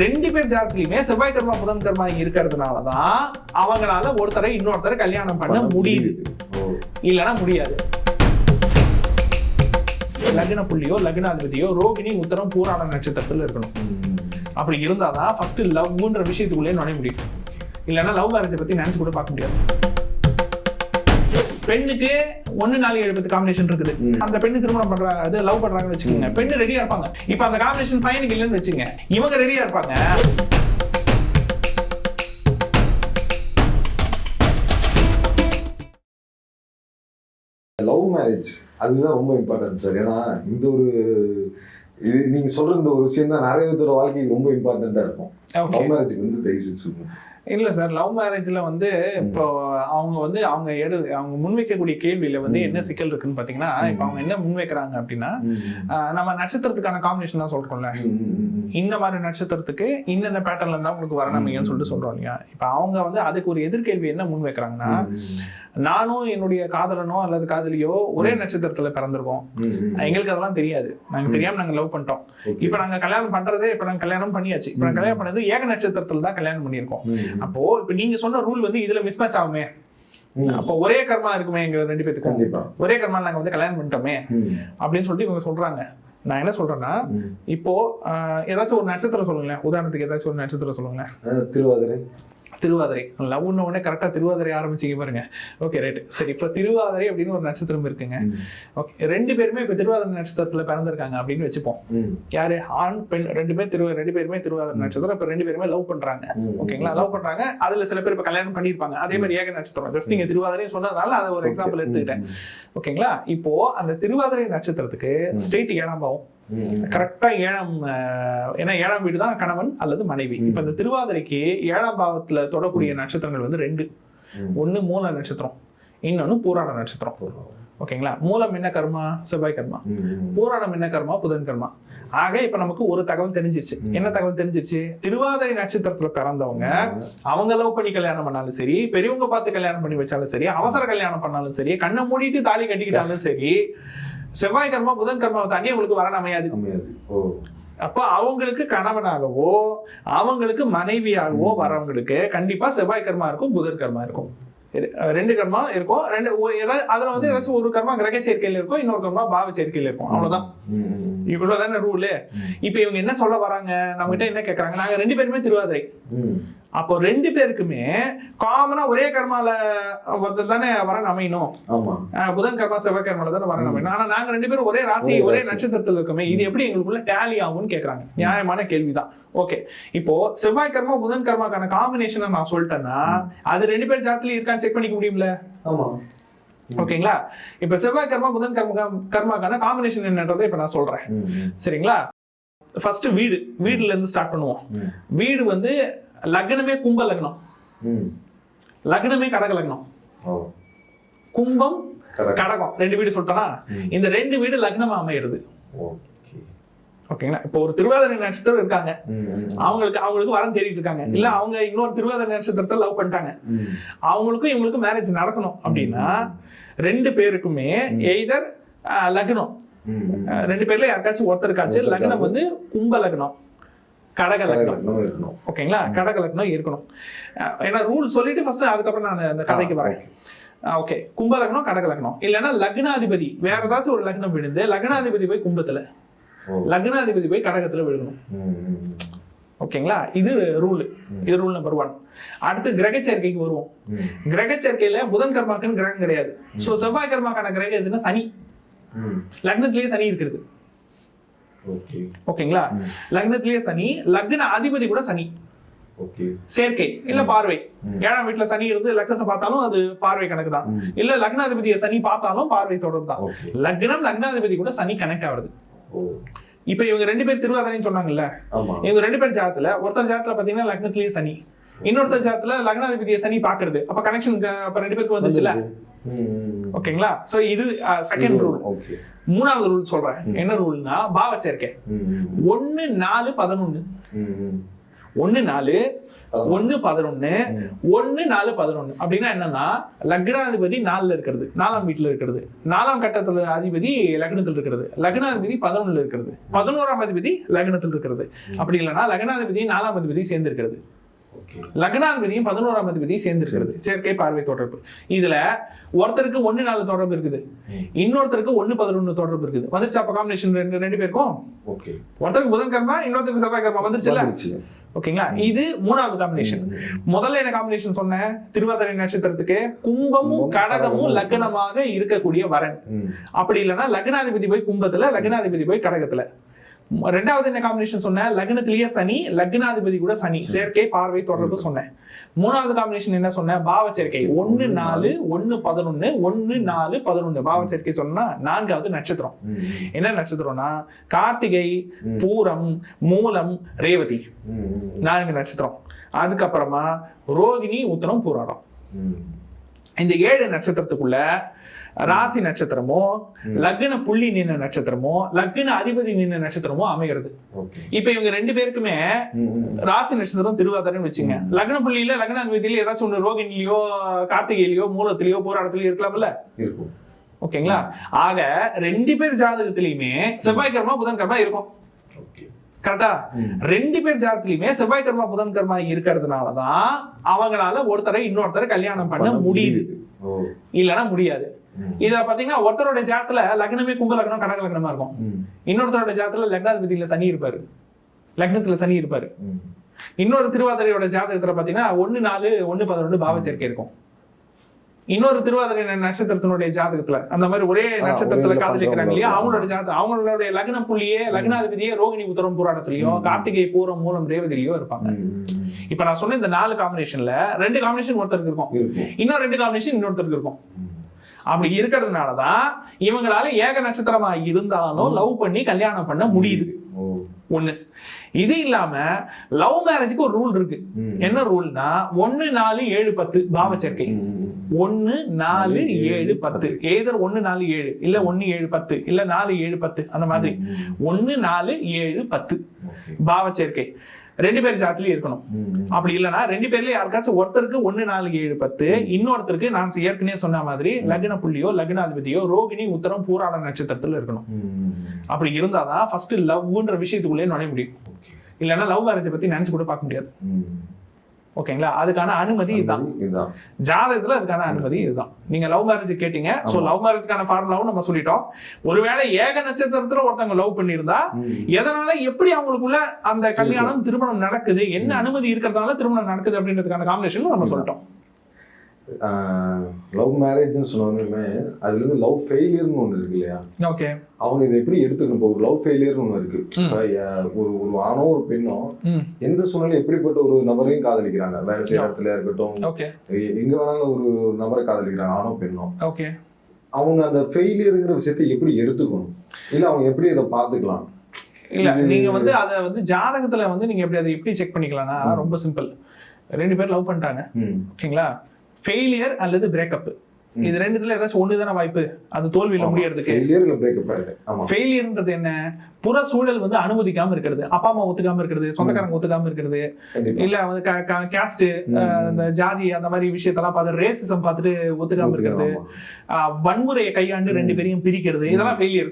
ரெண்டு பேர் ஜாதகத்திலயுமே செவ்வாய் கர்மா புதன் கர்மா இருக்கிறதுனாலதான் அவங்களால ஒருத்தரை இன்னொருத்தரை கல்யாணம் பண்ண முடியுது. இல்லைன்னா முடியாது. லக்ன புள்ளியோ லக்னாதிபதியோ ரோகிணி உத்தரம் பூராட நட்சத்திரத்துல இருக்கணும். அப்படி இருந்தாதான் ஃபர்ஸ்ட் லவ்ன்ற விஷயத்துக்குள்ளே நுழைய முடியும். இல்லைன்னா லவ் மேரேஜை பத்தி நினைச்சு கூட பார்க்க முடியாது. பெண்ணுக்கு ஒண்ணு நாலு ஏழு பத்து காம்பினேஷன் இருக்குது. அந்த பெண்ணு திருமணம் பண்றாங்க அது லவ் பண்றாங்கன்னு வச்சுக்கோங்க. பெண்ணு ரெடியா இருப்பாங்க. இப்ப அந்த காம்பினேஷன் பையனுக்கு இல்லைன்னு வச்சுங்க. இவங்க ரெடியா இருப்பாங்க. லவ் மேரேஜ் அதுதான் ரொம்ப இம்பார்ட்டன்ட் சார் ஏன்னா இந்த ஒரு இது நீங்க சொல்ற இந்த ஒரு விஷயம் தான் நிறைய பேரோட வாழ்க்கைக்கு ரொம்ப இம்பார்ட்டண்டா இருக்கும். லவ் மேரேஜுக்கு வந்து. இல்ல சார் லவ் மேரேஜ்ல வந்து இப்போ அவங்க வந்து அவங்க எடு அவங்க முன்வைக்கக்கூடிய கேள்வியில வந்து. என்ன சிக்கல் இருக்குன்னு பாத்தீங்கன்னா இப்போ அவங்க என்ன முன்வைக்கிறாங்க அப்படின்னா நம்ம நட்சத்திரத்துக்கான காம்பினேஷன் தான் ம். இந்த மாதிரி நட்சத்திரத்துக்கு இன்னென்ன பேட்டர்ன்ல இருந்தா உங்களுக்கு வரணுமைன்னு சொல்லிட்டு சொல்றோம் இல்லையா? இப்ப அவங்க வந்து அதுக்கு ஒரு எதிர்கேள்வி என்ன முன் வைக்கிறாங்கன்னா நானும் என்னுடைய காதலனோ அல்லது காதலியோ ஒரே நட்சத்திரத்துல பிறந்திருக்கோம். எங்களுக்கு அதெல்லாம் தெரியாது. நாங்க தெரியாம நாங்க லவ் பண்ணிட்டோம். இப்ப நாங்க கல்யாணம் பண்றதே இப்ப நாங்க கல்யாணம் பண்ணியாச்சு. இப்ப நாங்க கல்யாணம் பண்ணது ஏக நட்சத்திரத்துல தான் கல்யாணம் பண்ணியிருக்கோம். அப்போ இப்ப நீங்க சொன்ன ரூல் வந்து இதுல மிஸ்மேட்ச் ஆகுமே. அப்போ ஒரே கர்மா இருக்குமே எங்க ரெண்டு பேத்துக்கும். ஒரே கர்மா நாங்க வந்து கல்யாணம் பண்ணிட்டோமே அப்படின்னு சொல்லிட்டு இவங்க சொல்றாங்க. நான் என்ன சொல்றேன்னா. இப்போ ஏதாச்சும் ஒரு நட்சத்திரம் சொல்லுங்களேன். உதாரணத்துக்கு ஏதாச்சும் ஒரு நட்சத்திரம் சொல்லுங்களேன். திருவாதிரை. திருவாதிரை. லவ்ன உடனே கரெக்டா திருவாதிரை ஆரம்பிச்சீங்க பாருங்க. ஓகே ரைட் சரி இப்போ திருவாதிரை அப்படின்னு ஒரு நட்சத்திரம் இருக்குங்க. ஓகே ரெண்டு பேருமே இப்போ திருவாதிரை நட்சத்திரத்துல பிறந்திருக்காங்க அப்படின்னு வச்சுப்போம். யாரு? ஆண் பெண் ரெண்டு பேர் திரு ரெண்டு பேருமே திருவாதிரை நட்சத்திரம். இப்போ ரெண்டு பேருமே லவ் பண்றாங்க. ம். ஓகேங்களா லவ் பண்றாங்க. அதுல சில பேர் இப்ப கல்யாணம் பண்ணிருப்பாங்க அதே மாதிரி ஏக நட்சத்திரம். ஜஸ்ட் நீங்க திருவாதிரையும் சொன்னதுனால அதை ஒரு எக்ஸாம்பிள். எடுத்துக்கிட்டேன். ஓகேங்களா இப்போ அந்த திருவாதிரை நட்சத்திரத்துக்கு ஸ்டேட் ஏழாம் பாவம். கரெக்டா ஏழாம் ஏன்னா ஏழாம் வீடு தான் கணவன் அல்லது மனைவி. இப்ப இந்த திருவாதிரைக்கு ஏழாம் பாவத்துல தொடக்கூடிய நட்சத்திரங்கள் வந்து ரெண்டு. ஒண்ணு மூல நட்சத்திரம் இன்னொன்னு பூராட நட்சத்திரம். ஓகேங்களா? மூலம் என்ன கர்மா? செவ்வாய் கர்மா. பூராடம் என்ன கர்மா? புதன் கர்மா. ஆக இப்ப நமக்கு ஒரு தகவல் தெரிஞ்சிருச்சு. என்ன தகவல் தெரிஞ்சிருச்சு? திருவாதிரை நட்சத்திரத்துல பிறந்தவங்க அவங்க லவ் பண்ணி கல்யாணம் பண்ணாலும் சரி பெரியவங்க பார்த்து கல்யாணம் பண்ணி வச்சாலும் சரி அவசர கல்யாணம் பண்ணாலும் சரி கண்ணை மூடிட்டு தாலி கட்டிக்கிட்டாலும் சரி செவ்வாய் கர்மா புதன் கர்மாவை தாண்டி அவங்களுக்கு வரணும் அமையாது. அமையாது. ஓ. அப்ப அவங்களுக்கு கணவனாகவோ அவங்களுக்கு மனைவியாகவோ வரவங்களுக்கு கண்டிப்பா செவ்வாய் கர்மா இருக்கும் புதன் கர்மா இருக்கும். இரு- ரெண்டு கர்மா இருக்கும். ரெண்டு ஏதாவது அதுல வந்து ஏதாச்சும் ஒரு கர்மா கிரக சேர்க்கையில இருக்கும் இன்னொரு கர்மா பாவ சேர்க்கையில இருக்கும். அவ்வளவுதான். இவ்வளவுதானே ரூலு இப்ப இவங்க என்ன சொல்ல வராங்க? நம்ம கிட்ட என்ன கேக்குறாங்க? நாங்க ரெண்டு பேருமே திருவாதிரை. அப்போ ரெண்டு பேருக்குமே காமனா ஒரே கர்மால வந்து தானே வரன் அமையணும் புதன் கர்மா செவ்வாய் கர்மால தானே வரன் அமையணும். ஆனா நாங்க ரெண்டு பேரும் ஒரே ராசி ஒரே. நட்சத்திரத்துல இருக்கோமே இது எப்படி எங்களுக்குள்ள டேலி ஆகும்னு கேக்குறாங்க. நியாயமான கேள்விதான். ஓகே இப்போ செவ்வாய் கர்மா புதன் கர்மாக்கான காம்பினேஷனை நான் சொல்லிட்டேன்னா அது ரெண்டு பேர் ஜாத்திலையும் இருக்கான்னு செக் பண்ணிக்க முடியும்ல? ஓகேங்களா இப்ப செவ்வாய் கர்மா புதன் கர்மா கர்மாக்கான காம்பினேஷன் என்னன்றதை இப்ப நான் சொல்றேன். சரிங்களா? ஃபர்ஸ்ட் வீடு. வீடுல இருந்து ஸ்டார்ட் பண்ணுவோம். வீடு வந்து லக்னமே கும்ப லக்னம். லக்னமே கடக லக்னம். கும்பம் கடகம். ரெண்டு வீடு சொல்லிட்டோம்னா. இந்த ரெண்டு வீடு லக்னமா அமையிறது. ஓகே. ஓகேங்களா? இப்போ ஒரு திருவாதிரை நட்சத்திரம் இருக்காங்க. அவங்களுக்கு அவங்களுக்கு வரம் தேடிட்டு இருக்காங்க. இல்ல அவங்க இன்னொரு திருவாதிரை நட்சத்திரத்தை லவ் பண்ணிட்டாங்க. அவங்களுக்கும் இவங்களுக்கும் மேரேஜ் நடக்கணும் அப்படின்னா ரெண்டு பேருக்குமே எய்தர் லக்னம். ரெண்டு பேர்ல யாருக்காச்சும் ஒருத்தருக்காச்சும். லக்னம் வந்து கும்ப லக்னம். கடக லக்னம் இருக்கணும். ஓகேங்களா? கடக லக்னம் இருக்கணும். ஏன்னா ரூல் சொல்லிட்டு ஃபர்ஸ்ட் அதுக்கப்புறம் நான் அந்த கதைக்கு வரேன். ஓகே கும்ப லக்னம் கடக லக்னம் இல்லைன்னா லக்னாதிபதி. வேற ஏதாச்சும் ஒரு லக்னம் விழுந்து லக்னாதிபதி போய் கும்பத்துல. லக்னாதிபதி போய் கடகத்துல விழுகணும். ஓகேங்களா? இது ரூல் இது ரூல் நம்பர் ஒன் அடுத்து கிரக சேர்க்கைக்கு வருவோம். கிரக சேர்க்கையில புதன் கர்மாக்குன்னு கிரகம் கிடையாது. சோ செவ்வாய் கர்மாக்கான கிரகம் எதுன்னா சனி. லக்னத்திலேயே சனி இருக்குது ஓகே ஓகேங்களா. லக்னத்திலேயே சனி லக்ன அதிபதி கூட சனி. சேர்க்கை இல்ல பார்வை. ஏழாம் வீட்டுல சனி இருந்து லக்னத்தை பார்த்தாலும் அது பார்வை கணக்கு தான். இல்ல லக்னாதிபதியை சனி பார்த்தாலும் பார்வை தொடர்பு தான் லக்னம் லக்னாதிபதி கூட சனி கனெக்ட் ஆகுது. இப்ப இவங்க ரெண்டு பேர் திருவாதிரைன்னு சொன்னாங்கல்ல? இவங்க ரெண்டு பேர் ஜாதத்துல ஒருத்தர் ஜாதத்துல பாத்தீங்கன்னா லக்னத்திலேயே சனி. இன்னொருத்தர் ஜாதத்துல லக்னாதிபதியை சனி பாக்குறது அப்ப கனெக்ஷன் அப்ப ரெண்டு பேருக்கு வந்துச்சுல ஓகேங்களா? சோ இது செகண்ட் ரூல் மூணாவது ரூல் சொல்றேன். என்ன ரூல்னா பாவ சேர்க்கை ஒன்னு நாலு பதினொன்னு. ஒண்ணு நாலு. ஒண்ணு பதினொன்னு. ஒண்ணு நாலு பதினொன்னு. அப்படின்னா என்னன்னா லக்னாதிபதி நாலுல இருக்கிறது. நாலாம் வீட்டுல இருக்கிறது. நாலாம் கட்டத்துல அதிபதி லக்னத்தில் இருக்கிறது. லக்னாதிபதி பதினொன்னுல இருக்கிறது. பதினோராம் அதிபதி லக்னத்தில் இருக்கிறது. அப்படி இல்லைன்னா லக்னாதிபதி நாலாம் அதிபதி சேர்ந்து இருக்கிறது லக்னாதிபதியும் பதினோராம் அதிபதியும் சேர்ந்து இருக்கிறது சேர்க்கை பார்வை தொடர்பு. இதுல ஒருத்தருக்கு ஒண்ணு நாலு தொடர்பு இருக்குது. இன்னொருத்தருக்கு ஒண்ணு பதினொன்னு தொடர்பு இருக்குது. வந்துருச்சா? அப்ப காம்பினேஷன் ரெண்டு ரெண்டு பேருக்கும்? ஒருத்தருக்கு புதன் கர்மா இன்னொருத்தருக்கு செவ்வாய் கர்மா. வந்துருச்சுல வந்துருச்சு. ஓகேங்களா? இது மூணாவது காம்பினேஷன். முதல்ல என்ன காம்பினேஷன் சொன்னேன் திருவாதிரை நட்சத்திரத்துக்கு கும்பமும் கும்பம், கடகமும். லக்னமாக இருக்கக்கூடிய வரன். அப்படி இல்லைன்னா லக்னாதிபதி போய் கும்பத்துல லக்னாதிபதி போய் கடகத்துல. ரெண்டாவது என்ன காம்பினேஷன் சொன்னேன்? லக்னத்திலேயே சனி லக்னாதிபதி கூட சனி. சேர்க்கை பார்வை தொடர்பு சொன்னேன். மூணாவது காம்பினேஷன் என்ன சொன்னேன்? பாவ சேர்க்கை. ஒன்னு நாலு ஒன்னு பதினொன்னு ஒன்னு நாலு பதினொன்னு. பாவ சேர்க்கை சொன்னா நான்காவது நட்சத்திரம். என்ன நட்சத்திரம்னா? கார்த்திகை. பூரம் மூலம் ரேவதி. நான்கு நட்சத்திரம். அதுக்கப்புறமா ரோகிணி உத்தரம் பூராடம். இந்த ஏழு நட்சத்திரத்துக்குள்ள ராசி நட்சத்திரமோ. லக்ன புள்ளி நின்ன நட்சத்திரமோ லக்ன அதிபதி நின்ன நட்சத்திரமோ அமைகிறது. இப்ப இவங்க ரெண்டு பேருக்குமே. ராசி நட்சத்திரம் திருவாதிரைன்னு வச்சுங்க. லக்ன புள்ளியில லக்ன அதிபதியில ஏதாச்சும் ஒண்ணு ரோகிணிலயோ கார்த்திகையிலயோ மூலத்திலயோ போராட்டத்திலயோ இருக்கலாம்ல? இருக்கும். ஓகேங்களா? ஆக ரெண்டு பேர் ஜாதகத்திலயுமே செவ்வாய் கர்மா புதன் கர்மா இருக்கும் கரெக்டா. ரெண்டு பேர் ஜாதகத்திலயுமே செவ்வாய் கர்மா புதன் கர்மா இருக்கிறதுனாலதான் அவங்களால ஒருத்தரை இன்னொருத்தரை கல்யாணம் பண்ண முடியுது. இல்லைன்னா முடியாது. இத பாத்தீங்கன்னா ஒருத்தரோட ஜாதத்துல லக்னமே கும்ப லக்னம் கடக லக்னமா இருக்கும். இன்னொருத்தரோட ஜாதத்துல லக்னாதிபதியில சனி இருப்பாரு. லக்னத்துல சனி இருப்பாரு. இன்னொரு திருவாதிரையோட ஜாதகத்துல பாத்தீங்கன்னா ஒண்ணு நாலு ஒண்ணு பதினொன்று பாவ சேர்க்கை இருக்கும். இன்னொரு திருவாதிரை நட்சத்திரத்தினுடைய ஜாதகத்துல அந்த மாதிரி ஒரே நட்சத்திரத்துல காதலிக்கிறாங்க இல்லையா. அவங்களோட ஜாதகம் அவங்களுடைய லக்ன புள்ளியே லக்னாதிபதியே ரோகிணி உத்தரம் போராட்டத்திலயோ. கார்த்திகை பூரம் மூலம் ரேவதிலையோ இருப்பாங்க. இப்ப நான் சொன்ன இந்த நாலு காம்பினேஷன்ல ரெண்டு காம்பினேஷன் ஒருத்தருக்கு இருக்கும். இருக்கும். இன்னும் ரெண்டு காம்பினேஷன் இன்னொருத்தருக்கு இருக்கும். அப்படி இருக்கிறதுனாலதான் இவங்களால ஏக நட்சத்திரமா இருந்தாலும் லவ் பண்ணி கல்யாணம் பண்ண முடியுது. ஒண்ணு. இது இல்லாம லவ் மேரேஜுக்கு ஒரு ரூல் இருக்கு. என்ன ரூல்னா ஒன்னு நாலு ஏழு பத்து பாவ சேர்க்கை. ம். ம். ஒன்னு நாலு ஏழு பத்து. ஏதர் ஒன்னு நாலு ஏழு. இல்ல ஒன்னு ஏழு பத்து. இல்ல நாலு ஏழு பத்து. அந்த மாதிரி. ஒன்னு நாலு ஏழு பத்து. ஓகே. பாவ சேர்க்கை. ரெண்டு பேர் ஜாத்திலயும் இருக்கணும். அப்படி இல்லைன்னா ரெண்டு பேர்ல யாருக்காச்சும் ஒருத்தருக்கு ஒன்னு நாலு ஏழு பத்து இன்னொருத்தருக்கு நான் ஏற்கனவே சொன்ன மாதிரி லக்ன புள்ளியோ லக்னாதிபதியோ ரோகிணி உத்தரம் பூராட நட்சத்திரத்துல இருக்கணும். அப்படி இருந்தாதான் ஃபர்ஸ்ட் லவ்ன்ற விஷயத்துக்குள்ளே நுழைய முடியும். இல்லைன்னா லவ் மேரேஜை பத்தி நினைச்சு கூட பார்க்க முடியாது. ஓகேங்களா? அதுக்கான அனுமதி இதுதான். ஜாதகத்துல அதுக்கான அனுமதி இதுதான். நீங்க லவ் மேரேஜ் கேட்டீங்க. சோ. லவ் மேரேஜ்க்கான ஃபார்முலாவும் நம்ம சொல்லிட்டோம். ஒருவேளை ஏக நட்சத்திரத்துல ஒருத்தவங்க லவ் பண்ணியிருந்தா. எதனால எப்படி அவங்களுக்குள்ள அந்த கல்யாணம் திருமணம் நடக்குது என்ன அனுமதி இருக்கிறதுனால திருமணம் நடக்குது அப்படின்றதுக்கான காம்பினேஷன் நம்ம சொல்லிட்டோம். லவ் மேரேஜ்னு சொன்னோமே அதுல இருந்து லவ் ஃபெயிலியர்னு ஒண்ணு இருக்கு இல்லையா? ஓகே. அவங்க இதை எப்படி எடுத்துக்கணும்? இப்போ ஒரு லவ் ஃபெயிலியர்னு ஒண்ணு இருக்கு. ஒரு ஒரு ஆணோ ஒரு பெண்ணோ எந்த சூழ்நிலை எப்படிப்பட்ட ஒரு நபரையும் காதலிக்கிறாங்க? வேலை செய்யற இடத்துல இருக்கட்டும். எங்க வேணாலும் ஒரு நபரை காதலிக்கிறாங்க ஆணோ பெண்ணோ. ஓகே அவங்க அந்த ஃபெயிலியருங்கிற விஷயத்தை எப்படி எடுத்துக்கணும்? இல்ல அவங்க எப்படி இதை பாத்துக்கலாம் இல்ல நீங்க வந்து அத வந்து ஜாதகத்துல வந்து நீங்க எப்படி அதை எப்படி செக் பண்ணிக்கலாம்னா. ரொம்ப சிம்பிள் ரெண்டு பேர் லவ் பண்ணிட்டாங்க. ஓகேங்களா? ஃபெயிலியர் அல்லது பிரேக்கப். இது ரெண்டுத்துல ஏதாச்சும் ஒண்ணு தானே வாய்ப்பு? அது தோல்வியில. முடியறதுக்கு. ஃபெயிலியர்ன்றது என்ன? புற சூழல் வந்து அனுமதிக்காம இருக்கிறது. அப்பா அம்மா ஒத்துக்காம இருக்கிறது சொந்தக்காரங்க ஒத்துக்காம இருக்கிறது. இல்ல வந்து கேஸ்ட். இந்த ஜாதி அந்த மாதிரி விஷயத்தெல்லாம் பார்த்து ரேசிசம் பார்த்துட்டு ஒத்துக்காம இருக்கிறது. வன்முறையை கையாண்டு ரெண்டு பேரையும் பிரிக்கிறது. இதெல்லாம் ஃபெயிலியர்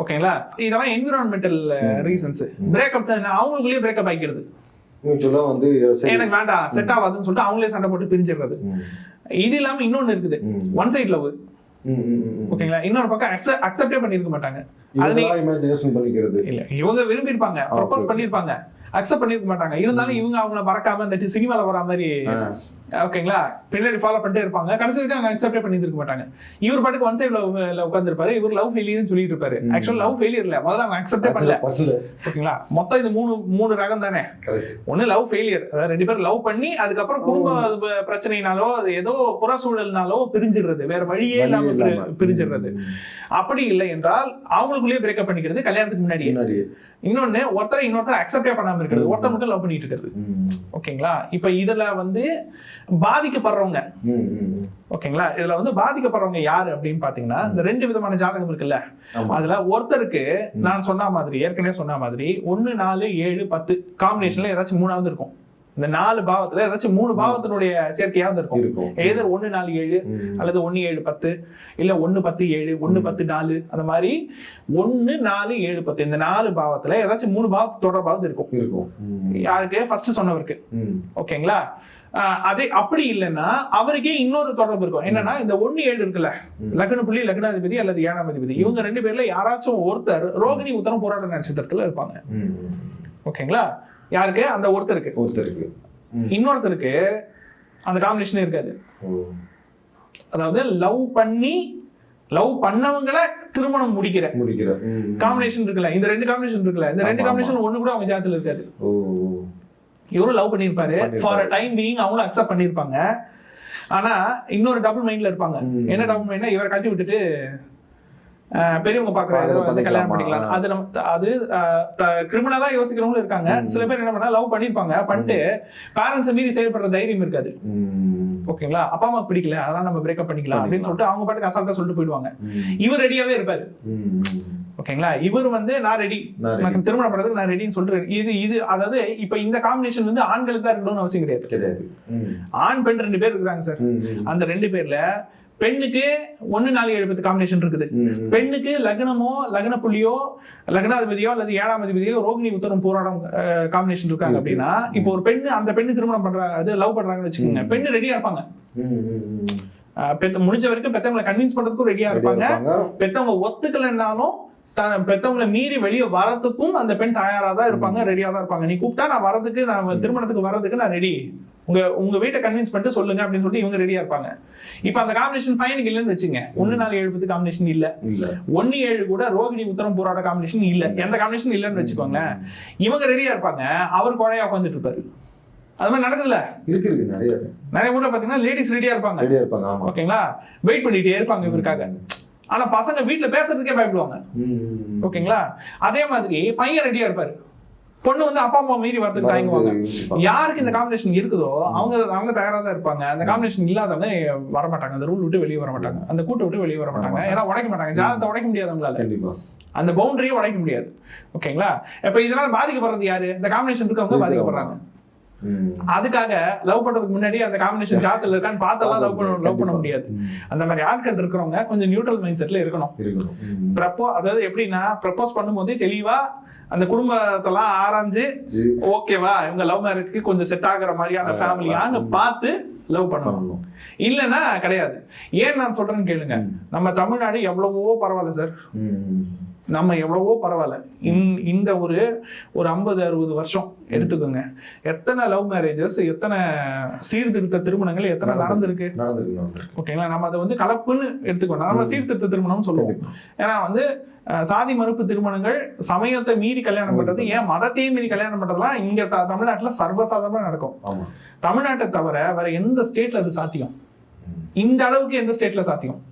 ஓகேங்களா இதெல்லாம் என்விரான்மெண்டல் ரீசன்ஸ். பிரேக்கப் அவங்களுக்குள்ளேயே பிரேக்கப் ஆகிக்கிறது ஆ வந்து. எனக்கு வேண்டாம் செட் ஆகாதுன்னு சொல்லிட்டு அவங்களே சண்டை போட்டு பிரிஞ்சிடுறது. இது இல்லாம இன்னொன்னு இருக்குது. One side love. ஓகேங்களா இன்னொரு பக்கம் அக்செப்டே பண்ணிருக்க மாட்டாங்க இல்ல இவங்க விரும்பி இருப்பாங்க ப்ரொபோஸ். பண்ணிருப்பாங்க அக்செப்ட் பண்ணிருக்க மாட்டாங்க இருந்தாலும் இவங்க அவங்கள மறக்காம இந்த சினிமால வர மாதிரி. ஓகேங்களா? பின்னாடி ஃபாலோ பண்ணிட்டே இருப்பாங்க. கடைசி வரைக்கும் அவங்க அக்செப்டே பண்ணிருக்க மாட்டாங்க. இவர் பாட்டுக்கு ஒன் சைடு லவ் உட்காந்துருப்பாரு இவர் லவ் ஃபெயிலியர்னு சொல்லிட்டு இருப்பாரு. ஆக்சுவல் லவ் ஃபெயிலியர் இல்ல. முதல்ல அவங்க அக்செப்டே பண்ணல. ஓகேங்களா? மொத்தம் இது மூணு மூணு ரகம் தானே. ஒண்ணு லவ் ஃபெயிலியர் அதாவது ரெண்டு பேரும் லவ் பண்ணி அதுக்கப்புறம் குடும்ப பிரச்சனைனாலோ அது ஏதோ புற சூழல்னாலோ பிரிஞ்சிடுறது. வேற வழியே வழி இல்லாம பிரி- இல்லாம. பிரிஞ்சிடுறது. அப்படி இல்லை என்றால் அவங்களுக்குள்ளேயே பிரேக்கப் பண்ணிக்கிறது கல்யாணத்துக்கு முன்னாடியே. இன்னொன்னு ஒருத்தரை இன்னொருத்தர் அக்செப்டே பண்ணாம இருக்கிறது. ஒருத்தர் மட்டும் லவ் பண்ணிட்டு இருக்கிறது. ஓகேங்களா? இப்ப இதுல வந்து பாதிக்கப்படுறவங்க. ஓகேங்களா? இதுல வந்து பாதிக்கப்படுறவங்க யாரு அப்படின்னு பாத்தீங்கன்னா இந்த ரெண்டு விதமான ஜாதகம் இருக்குல்ல. அதுல ஒருத்தருக்கு நான் சொன்ன மாதிரி ஏற்கனவே சொன்ன மாதிரி ஒன்னு நாலு ஏழு பத்து காம்பினேஷன்ல ஏதாச்சும் மூணாவது இருக்கும். இந்த நாலு பாவத்துல ஏதாச்சும் மூணு பாவத்தினுடைய சேர்க்கையாவது இருக்கும். இருக்கும். ஏதர் ஒன்னு நாலு ஏழு. அல்லது ஒன்னு ஏழு பத்து இல்ல ஒன்னு பத்து ஏழு ஒன்னு பத்து நாலு அந்த மாதிரி ஒன்னு நாலு ஏழு பத்து இந்த நாலு பாவத்துல ஏதாச்சும் மூணு பாவத்து தொடர்பாவது இருக்கும். யாருக்கு ஃபர்ஸ்ட் சொன்னவருக்கு. ஓகேங்களா? அதே அப்படி இல்லைன்னா அவருக்கே இன்னொரு தொடர்பு இருக்கும். என்னன்னா இந்த ஒண்ணு ஏழு இருக்குல்ல. லக்ன புள்ளி லக்னாதிபதி அல்லது ஏழாம் அதிபதி இவங்க ரெண்டு பேர்ல யாராச்சும் ஒருத்தர் ரோகிணி உத்தரம் போராட்ட நட்சத்திரத்துல இருப்பாங்க. ஓகேங்களா? யாருக்கு? அந்த ஒருத்தருக்கு. ஒருத்தருக்கு. இன்னொருத்தருக்கு அந்த காம்பினேஷனே இருக்காது. அதாவது லவ் பண்ணி லவ் பண்ணவங்கள திருமணம் முடிக்கிற. முடிக்கிற. காம்பினேஷன் இருக்குல்ல இந்த ரெண்டு காம்பினேஷன் இருக்குல்ல இந்த ரெண்டு காம்பினேஷன் ஒண்ணு கூட அவங்க ஜாதத்துல இருக்காது. இவரும் லவ் பண்ணிருப்பாரு. ஃபார் டைம் பீயிங் அவங்களும் அக்செப்ட் பண்ணிருப்பாங்க ஆனா இன்னொரு டபுள் மைண்ட்ல இருப்பாங்க. என்ன டபுள் மைண்ட்னா இவரை கட்டி விட்டுட்டு பெரியவங்க பாக்குற அதை வந்து கல்யாணம் பண்ணிக்கலாமா? அது நம்ம அது கிரிமினலா யோசிக்கிறவங்களும் இருக்காங்க. சில பேர் என்ன பண்ணா லவ் பண்ணிருப்பாங்க பண்ணிட்டு பேரண்ட்ஸ் மீறி செயல்படுற தைரியம் இருக்காது. ஓகேங்களா? அப்பா அம்மா பிடிக்கல. அதனால நம்ம பிரேக்கப் பண்ணிக்கலாம். அப்படின்னு சொல்லிட்டு அவங்க பாட்டுக்கு அசால்ட்டா சொல்லிட்டு போயிடுவாங்க. இவர் ரெடியாவே இருப்பாரு. ஓகேங்களா இவர் வந்து நான் ரெடி. எனக்கு திருமணம் பண்றதுக்கு நான் ரெடின்னு சொல்லிட்டு இது இது அதாவது இப்ப இந்த காம்பினேஷன் வந்து ஆண்களுக்கு தான் இருக்கணும்னு அவசியம் கிடையாது கிடையாது ஆண் பெண் ரெண்டு பேர் இருக்காங்க சார். அந்த ரெண்டு பேர்ல பெண்ணுக்கு ஒன்னு நாலு ஏழு பத்து காம்பினேஷன் இருக்குது. பெண்ணுக்கு லக்னமோ லக்ன புள்ளியோ லக்னாதிபதியோ அல்லது ஏழாம் அதிபதியோ ரோகிணி உத்தரம் போராடம் காம்பினேஷன் இருக்காங்க இருக்கு. அப்படின்னா இப்போ ஒரு பெண்ணு அந்த பெண்ணு திருமணம் பண்றாங்க அது லவ் பண்றாங்கன்னு வச்சுக்கோங்க. பெண்ணு ரெடியா இருப்பாங்க முடிஞ்ச வரைக்கும் பெத்தவங்களை கன்வின்ஸ் பண்றதுக்கும் ரெடியா இருப்பாங்க. பெத்தவங்க ஒத்துக்கலைன்னாலும் த- பெத்தவங்களை மீறி வெளியே வரதுக்கும் அந்த பெண் தயாரா தான் இருப்பாங்க ரெடியா தான் இருப்பாங்க. நீ கூப்பிட்டா நான் வரதுக்கு நான் திருமணத்துக்கு வரதுக்கு நான் ரெடி உங்க உங்க வீட்டை கன்வின்ஸ் பண்ணிட்டு சொல்லுங்க அப்படின்னு சொல்லிட்டு இவங்க ரெடியா இருப்பாங்க. இப்போ அந்த காம்பினேஷன் பையனுக்கு இல்லைன்னு வச்சுங்க. ஒன்னு நாலு ஏழு பத்து காம்பினேஷன் இல்ல. ஒன்னு ஏழு கூட ரோகிணி உத்தரம் போராட காம்பினேஷன் இல்ல. எந்த காம்பினேஷன் இல்லைன்னு வச்சுக்கோங்களேன். இவங்க ரெடியா இருப்பாங்க. அவர் குழையா உட்காந்துட்டு இருப்பாரு அது மாதிரி நடக்குதுல்ல? இருக்கு இருக்கு. நிறைய. நிறைய ஊர்ல பாத்தீங்கன்னா லேடிஸ் ரெடியா இருப்பாங்க. ரெடியா இருப்பாங்க. ஓகேங்களா? வெயிட் பண்ணிட்டே இருப்பாங்க இவருக்காக. ஆனா பசங்க வீட்டுல பேசுறதுக்கே பயப்படுவாங்க. ஓகேங்களா? அதே மாதிரி பையன் ரெடியா இருப்பாரு. பொண்ணு வந்து அப்பா அம்மா மீறி வரதுக்கு தயங்குவாங்க. யாருக்கு இந்த காம்பினேஷன் இருக்குதோ அவங்க அவங்க தயாரா தான் இருப்பாங்க. அந்த காம்பினேஷன் இல்லாதவங்க வர மாட்டாங்க அந்த ரூல் விட்டு வெளியே வர மாட்டாங்க அந்த கூட்டை விட்டு வெளியே வர மாட்டாங்க ஏன்னா உடைக்க மாட்டாங்க. ஜாதகத்தை உடைக்க முடியாது அவங்களால கண்டிப்பா. அந்த பவுண்டரியும் உடைக்க முடியாது. ஓகேங்களா? இப்ப இதனால பாதிக்கப்படுறது யாரு? இந்த காம்பினேஷன் இருக்கவங்க. பாதிக்கப்படுறாங்க. அதுக்காக லவ் பண்றதுக்கு முன்னாடி அந்த காம்பினேஷன் ஜாதத்துல இருக்கான்னு பார்த்தெல்லாம் லவ் பண்ண லவ் பண்ண. முடியாது. அந்த மாதிரி ஆட்கள் இருக்கிறவங்க கொஞ்சம் நியூட்ரல் மைண்ட் செட்ல இருக்கணும். ப்ரப்போ அதாவது எப்படின்னா ப்ரப்போஸ் பண்ணும்போதே தெளிவா அந்த குடும்பத்தெல்லாம் ஆராய்ஞ்சு ஓகேவா இவங்க லவ் மேரேஜ்க்கு கொஞ்சம் செட் ஆகுற மாதிரியான ஃபேமிலியான்னு. பார்த்து லவ் பண்ணணும் இல்லைன்னா கிடையாது ஏன் நான் சொல்றேன்னு கேளுங்க. நம்ம தமிழ்நாடு எவ்வளவோ பரவாயில்ல சார். நம்ம எவ்வளவோ பரவாயில்ல. இந்- இந்த ஒரு ஒரு ஐம்பது அறுபது வருஷம் எடுத்துக்கோங்க. எத்தனை லவ் மேரேஜஸ் எத்தனை சீர்திருத்த திருமணங்கள் எத்தனை நடந்திருக்கு. ஓகேங்களா நம்ம அதை வந்து கலப்புன்னு எடுத்துக்கணும் நம்ம. சீர்திருத்த திருமணம் சொல்லுவோம். ஏன்னா வந்து சாதி மறுப்பு திருமணங்கள் சமயத்தை மீறி கல்யாணம் பண்றது ஏன் மதத்தையும் மீறி கல்யாணம் பண்றதுலாம் இங்க தமிழ்நாட்டுல சர்வசாதாரணமா நடக்கும். தமிழ்நாட்டை தவிர வேற எந்த ஸ்டேட்ல அது சாத்தியம். இந்த அளவுக்கு எந்த ஸ்டேட்ல சாத்தியம்?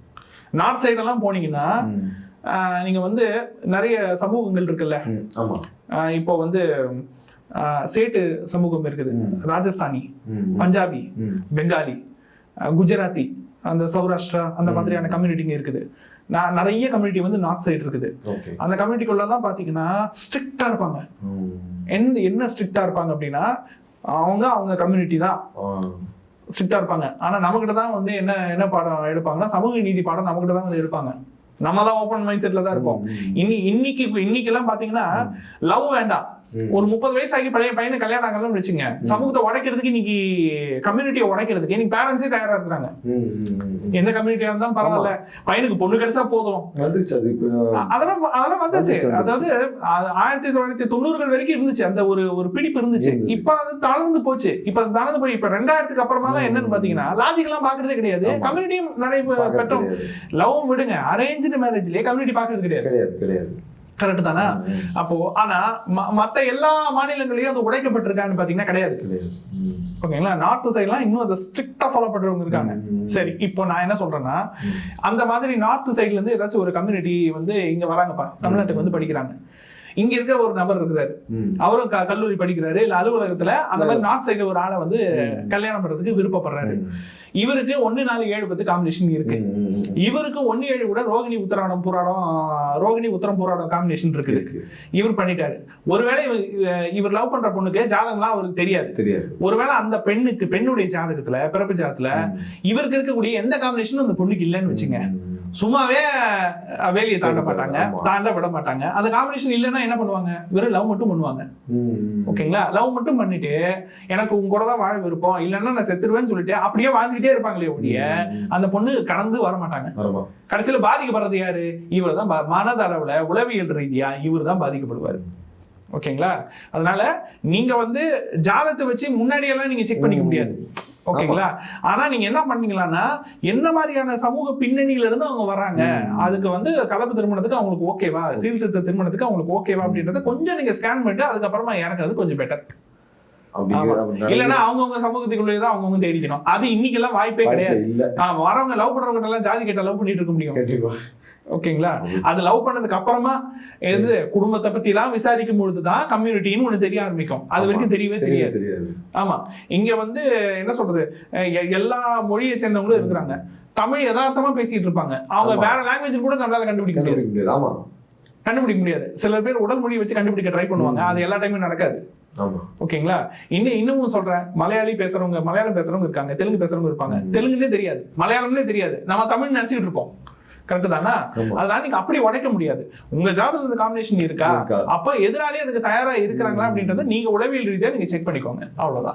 நார்த் சைடு எல்லாம் போனீங்கன்னா ம். அஹ், நீங்க வந்து நிறைய சமூகங்கள் இருக்குல்ல இப்போ வந்து சேட்டு சமூகம் இருக்குது. ராஜஸ்தானி. பஞ்சாபி. பெங்காலி குஜராத்தி அந்த சௌராஷ்டிரா அந்த. மாதிரியான கம்யூனிட்டிங்க இருக்குது நான் நிறைய கம்யூனிட்டி வந்து நார்த் சைடு இருக்குது அந்த கம்யூனிட்டிக்குள்ளலாம் பாத்தீங்கன்னா ஸ்ட்ரிக்டா இருப்பாங்க. எந்த என்ன ஸ்ட்ரிக்டா இருப்பாங்க அப்படின்னா அவங்க அவங்க கம்யூனிட்டி தான் ஆ. ஸ்ட்ரிக்டா இருப்பாங்க ஆனா நம்மகிட்ட தான் வந்து என்ன என்ன பாடம் எடுப்பாங்கன்னா சமூக நீதி பாடம் நம்மகிட்ட தான் வந்து எடுப்பாங்க நம்ம தான் ஓப்பன் மைண்ட் செட்ல தான் இருப்போம். இன்னி இன்னைக்கு இன்னைக்கு எல்லாம் பாத்தீங்கன்னா லவ் வேண்டாம். ஒரு முப்பது வயசாகி பழைய பையனை கல்யாணம் ஆகணும்னு வச்சுங்க சமூகத்தை உடைக்கிறதுக்கு இன்னைக்கு கம்யூனிட்டியை உடைக்கிறதுக்கு இன்னைக்கு பேரண்ட்ஸே தயாரா இருக்கிறாங்க. எந்த கம்யூனிட்டியா இருந்தாலும் பரவாயில்ல. பையனுக்கு பொண்ணு கிடைச்சா போதும். அதெல்லாம் அதெல்லாம் வந்துச்சு. அதாவது ஆயிரத்தி தொள்ளாயிரத்தி தொண்ணூறுகள் வரைக்கும் இருந்துச்சு. அந்த ஒரு ஒரு பிடிப்பு இருந்துச்சு. இப்ப அது தளர்ந்து போச்சு. இப்ப அது தளர்ந்து போய் இப்ப ரெண்டாயிரத்துக்கு அப்புறமா தான் என்னன்னு பாத்தீங்கன்னா லாஜிக் எல்லாம் பாக்குறதே கிடையாது. கம்யூனிட்டியும் நிறைய பெற்றோம். லவ் விடுங்க. அரேஞ்சு மேரேஜ்லயே கம்யூனிட்டி பாக்குறது கிடையாது. கிடையாது கிடையாது. கரெக்ட் தானே. அப்போ ஆனா மத்த எல்லா மாநிலங்களையும் அது உடைக்கப்பட்டிருக்கான்னு பாத்தீங்கன்னா கிடையாது. ஓகேங்களா நார்த் சைட்லாம் இன்னும் அதை ஸ்ட்ரிக்டா ஃபாலோ பண்றவங்க இருக்காங்க. சரி இப்போ நான் என்ன சொல்றேன்னா. அந்த மாதிரி நார்த் சைடுல இருந்து ஏதாச்சும் ஒரு கம்யூனிட்டி வந்து இங்க வராங்கப்பா தமிழ்நாட்டுக்கு வந்து படிக்கிறாங்க இங்க இருக்கிற ஒரு நபர் இருக்கிறாரு. அவரும் கல்லூரி படிக்கிறாரு. இல்ல அலுவலகத்துல அந்த மாதிரி நார்த் சைடுல ஒரு ஆளை வந்து கல்யாணம் பண்றதுக்கு விருப்பப்படுறாரு. இவருக்கு ஒன்னு நாலு ஏழு பத்து காம்பினேஷன் இருக்கு. இவருக்கு ஒன்னு ஏழு கூட ரோகிணி உத்தராடம் புராடம் ரோகிணி உத்தரம் புராடம் காம்பினேஷன் இருக்குது. இருக்கு. இவர் பண்ணிட்டாரு. ஒருவேளை இவ- இவர் லவ் பண்ற பொண்ணுக்கு ஜாதகம்லாம் அவருக்கு தெரியாது. ஒருவேளை அந்த பெண்ணுக்கு பெண்ணுடைய ஜாதகத்துல பிறப்பு ஜாதகத்துல இவருக்கு இருக்கக்கூடிய எந்த காம்பினேஷனும் அந்த பொண்ணுக்கு இல்லைன்னு வச்சுங்க. சும்மாவே வேலியை தாண்ட மாட்டாங்க. ஆமா. தாண்ட விட மாட்டாங்க அந்த காம்பினேஷன் இல்லைன்னா என்ன பண்ணுவாங்க? வெறும் லவ் மட்டும் பண்ணுவாங்க. ஓகேங்களா? லவ் மட்டும் பண்ணிட்டு எனக்கு உங்க கூட தான் வாழ விருப்பம். இல்லைன்னா நான் செத்துருவேன்னு சொல்லிட்டு அப்படியே வாழ்ந்துகிட்டே இருப்பாங்களே ஒழிய. அந்த பொண்ணு கடந்து வர மாட்டாங்க. கடைசியில பாதிக்கப்படுறது யாரு? இவர் தான் மனதளவுல உளவியல் ரீதியா இவர் தான் பாதிக்கப்படுவார். ஓகேங்களா? அதனால நீங்க வந்து ஜாதகத்தை வச்சு முன்னாடி எல்லாம் நீங்க செக் பண்ணிக்க முடியாது. ஓகேங்களா? ஆனா நீங்க என்ன பண்ணீங்களான்னா என்ன மாதிரியான சமூக பின்னணியில இருந்து அவங்க வர்றாங்க. அதுக்கு வந்து கலப்பு திருமணத்துக்கு அவங்களுக்கு ஓகேவா சீர்திருத்த திருமணத்துக்கு அவங்களுக்கு ஓகேவா அப்படின்றத கொஞ்சம் நீங்க ஸ்கேன் பண்ணிட்டு அதுக்கப்புறமா இறக்குறது கொஞ்சம் பெட்டர் இல்லைன்னா அவங்கவுங்க சமூகத்துக்குள்ளே தான் அவங்கவுங்க தேடிக்கணும். அது இன்னைக்கு எல்லாம் வாய்ப்பே கிடையாது. வரவங்க லவ் பண்றவங்க எல்லாம் ஜாதி கேட்ட லவ் பண்ணிட்டு இருக்க முடியும். ஓகேங்களா? அது லவ் பண்ணதுக்கு அப்புறமா எது குடும்பத்தை பத்தி எல்லாம் விசாரிக்கும் பொழுதுதான் கம்யூனிட்டின்னு ஒண்ணு தெரிய ஆரம்பிக்கும். அது வரைக்கும் தெரியவே தெரியாது. ஆமா. இங்க வந்து என்ன சொல்றது எல்லா மொழியை சேர்ந்தவங்களும் இருக்கிறாங்க. தமிழ் யதார்த்தமா பேசிட்டு இருப்பாங்க. அவங்க. வேற லாங்குவேஜ் கூட நம்மளால கண்டுபிடிக்க முடியாது. ஆமா. கண்டுபிடிக்க முடியாது. சில பேர் உடல் மொழி வச்சு கண்டுபிடிக்க ட்ரை பண்ணுவாங்க. அது எல்லா டைமும் நடக்காது. ஓகேங்களா? இன்னும் இன்னமும் சொல்றேன். மலையாளி பேசுறவங்க மலையாளம் பேசுறவங்க இருக்காங்க. தெலுங்கு பேசுறவங்க இருப்பாங்க. ம். தெலுங்குலே தெரியாது. மலையாளம்லே தெரியாது. நம்ம தமிழ் நினைச்சிட்டு இருப்போம். கரெக்ட் தானா? அதனால நீங்க அப்படி உடைக்க முடியாது. உங்க ஜாதகத்துல காம்பினேஷன் இருக்கா? இருக்கா. அப்ப எதிராளி அதுக்கு தயாரா இருக்கிறாங்களா அப்படின்றத நீங்க உளவியல் ரீதியா நீங்க செக் பண்ணிக்கோங்க. அவ்வளவுதான்.